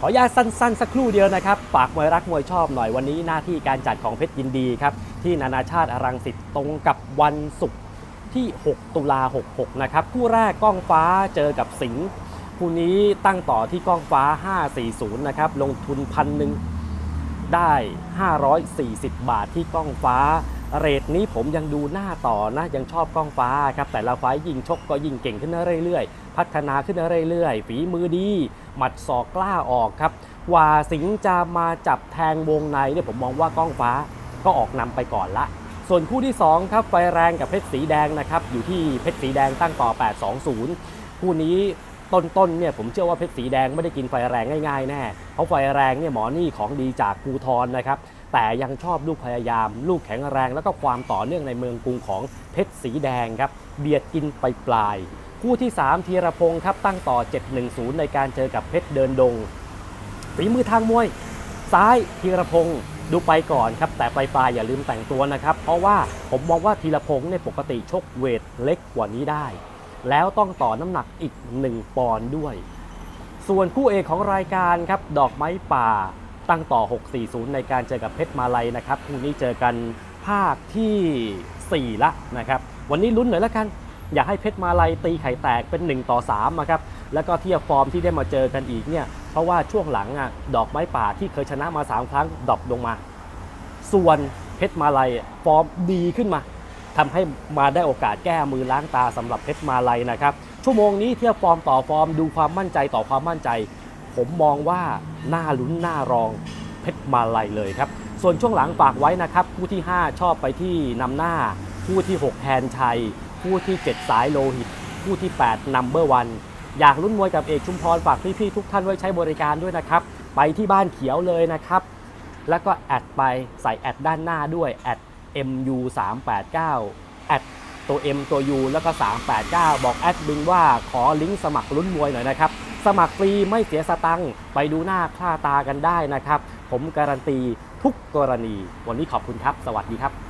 ขออนุญาตสั้นๆ สักครู่เดียวนะครับฝากมวยรักมวยชอบหน่อยวันนี้หน้าที่การจัดของเพชรยินดีครับที่นานาชาติอรังสิตตรงกับวันศุกร์ที่ 6 ตุลา 66 นะครับคู่แรกก้องฟ้าเจอกับสิงห์คู่นี้ตั้งต่อที่ก้องฟ้า 540 นะครับลงทุนพันหนึ่งได้ 540 บาทที่ก้องฟ้า เรทนี้ผมยังดูหน้าต่อนะยังชอบก้องฟ้าครับแต่ละไฟยิงชกก็ยิงเก่งขึ้นเรื่อยๆ พัฒนาขึ้นเรื่อยๆ ฝีมือดี หมัดศอกกล้าออกครับว่าสิงจะมาจับแทงวงในเนี่ยผมมองว่าก้องฟ้าก็ออกนำไปก่อนละ ส่วนคู่ที่ 2 ครับไฟแรงกับเพชรสีแดงนะครับอยู่ที่เพชรสีแดงตั้งต่อ 820 คู่นี้ต้นๆเนี่ยผมเชื่อว่าเพชรสีแดงไม่ได้กินไฟแรงง่ายๆแน่เพราะไฟแรงเนี่ยหมอนี่ของดีจากภูทรนะครับ แต่ยังชอบลูกพยายาม ลูกแข็งแรง แล้วก็ความต่อเนื่องในเมืองกรุงของเพชรสีแดงครับ เบียดกินไปปลาย คู่ที่ 3ธีรพงศ์ครับตั้งต่อ 710 ในการเจอกับเพชรเดินดงฝีมือทางมวย ซ้ายธีรพงศ์ดูไปก่อนครับ แต่ปลายปลายอย่าลืมแต่งตัวนะครับ เพราะว่าผมมองว่าธีรพงศ์เนี่ยปกติชกเวทเล็กกว่านี้ได้ แล้วต้องต่อน้ำหนักอีก 1 ปอนด์ด้วย ส่วนคู่เอกของรายการครับดอกไม้ป่า ตั้งต่อ 640 ในการเจอกับเพชรมาลัยนะครับคู่นี้เจอกันภาคที่ 4 ละนะครับวันนี้ลุ้นหน่อยแล้วกัน อยากให้เพชรมาลัยตีไข่แตกเป็น 1 ต่อ3นะครับแล้วก็เทียบฟอร์มที่ได้มาเจอกันอีกเนี่ยเพราะว่าช่วงหลังอะดอกไม้ป่าที่เคยชนะมา 3 ครั้งดรอปลงมา ส่วนเพชรมาลัยฟอร์มดีขึ้นมาทำให้มาได้โอกาสแก้มือล้างตาสำหรับเพชรมาลัยนะครับชั่วโมงนี้เทียบฟอร์มต่อฟอร์มดูความมั่นใจต่อความมั่นใจ ผมมองว่าหน้าลุ้นหน้ารองเพชรมาลัยเลยครับ ส่วนช่วงหลังฝากไว้นะครับ คู่ที่ 5 ชอบไปที่นำหน้า คู่ที่ 6 แทนชัย คู่ที่ 7 สายโลหิต คู่ที่ 8 นัมเบอร์วันอยากลุ้นมวยกับเอกชุมพรฝากพี่ๆทุกท่านไว้ใช้บริการด้วยนะครับ ไปที่บ้านเขียวเลยนะครับ แล้วก็แอดไปใส่แอดด้านหน้าด้วยแอด mu 3 8 9แอดตัว M ตัว U แล้วก็ 389 บอกแอดบินว่าขอลิงก์สมัครลุ้นมวยหน่อยนะครับ สมัครฟรีไม่เสียสตังค์ไปดูหน้าค่าตากันได้นะครับ ผมการันตีทุกกรณี วันนี้ขอบคุณครับ สวัสดีครับ